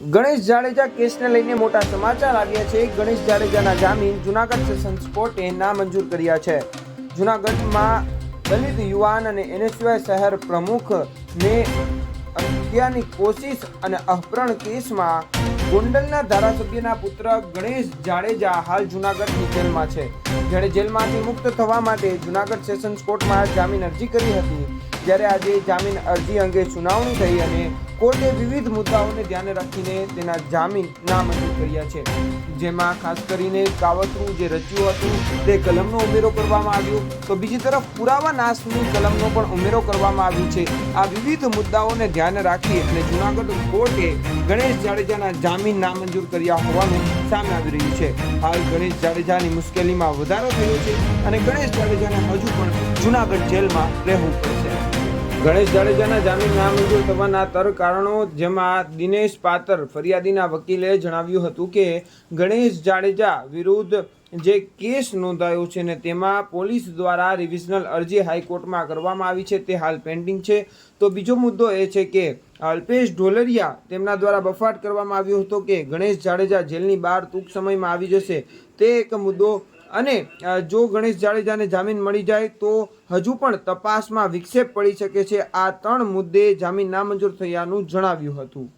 ગણેશ જાડેજા કેસને લઈને મોટા સમાચાર આવ્યા છે. ગણેશ જાડેજાના જામીન જુનાગઢ સેશન્સ કોર્ટે નામંજૂર કર્યા છે. જુનાગઢમાં દલિત યુવાન અને એનએસયુઆઈ શહેર પ્રમુખને હત્યાની કોશિશ અને અપહરણ કેસમાં ગોંડલના ધારાસભ્યના પુત્ર ગણેશ જાડેજા હાલ જુનાગઢની જેલમાં છે. જેણે જેલમાંથી મુક્ત થવા માટે જુનાગઢ સેશન્સ કોર્ટમાં જામીન અરજી કરી હતી. જ્યારે આજે જામીન અરજી અંગે સુનાવણી થઈ અને કોર્ટે વિવિધ મુદ્દાઓને ધ્યાને રાખીને તેના જામીન નામંજૂર કર્યા છે. જેમાં ખાસ કરીને કાવતરું જે રચ્યું હતું, તે કલમનો ઉમેરો કરવામાં આવ્યો. તો બીજી તરફ પુરાવા નાશની કલમનો પણ ઉમેરો કરવામાં આવ્યો છે. આ વિવિધ મુદ્દાઓને ધ્યાને રાખી અને જુનાગઢ કોર્ટે ગણેશ જાડેજાના જામીન નામંજૂર કર્યા હોવાનું સામે આવી રહ્યું છે. હાલ ગણેશ જાડેજાની મુશ્કેલીમાં વધારો થયો છે અને ગણેશ જાડેજાને હજુ પણ જુનાગઢ જેલમાં રહેવું પડશે. ગણેશ જાડેજાના જામીન નામંજૂર થવાના તર કારણો જેમાં દિનેશ પાતર ફરિયાદીના વકીલે જણાવ્યું હતું કે, ગણેશ જાડેજા વિરુદ્ધ જે કેસ નોંધાયો છે ને તેમાં પોલીસ દ્વારા રિવિઝનલ અરજી હાઈકોર્ટમાં કરવામાં આવી છે, તે હાલ પેન્ડિંગ છે. તો બીજો મુદ્દો એ છે કે, અલ્પેશ ઢોલરિયા તેમના દ્વારા બફાટ કરવામાં આવ્યો હતો કે, ગણેશ જાડેજા જેલની બહાર ટૂંક સમયમાં આવી જશે. તે એક મુદ્દો અને જો ગણેશ જાડેજાને જામીન મળી જાય તો હજુ પણ તપાસમાં વિક્ષેપ પડી શકે છે. આ ત્રણ મુદ્દે જામીન નામંજૂર થયાનું જણાવ્યું હતું.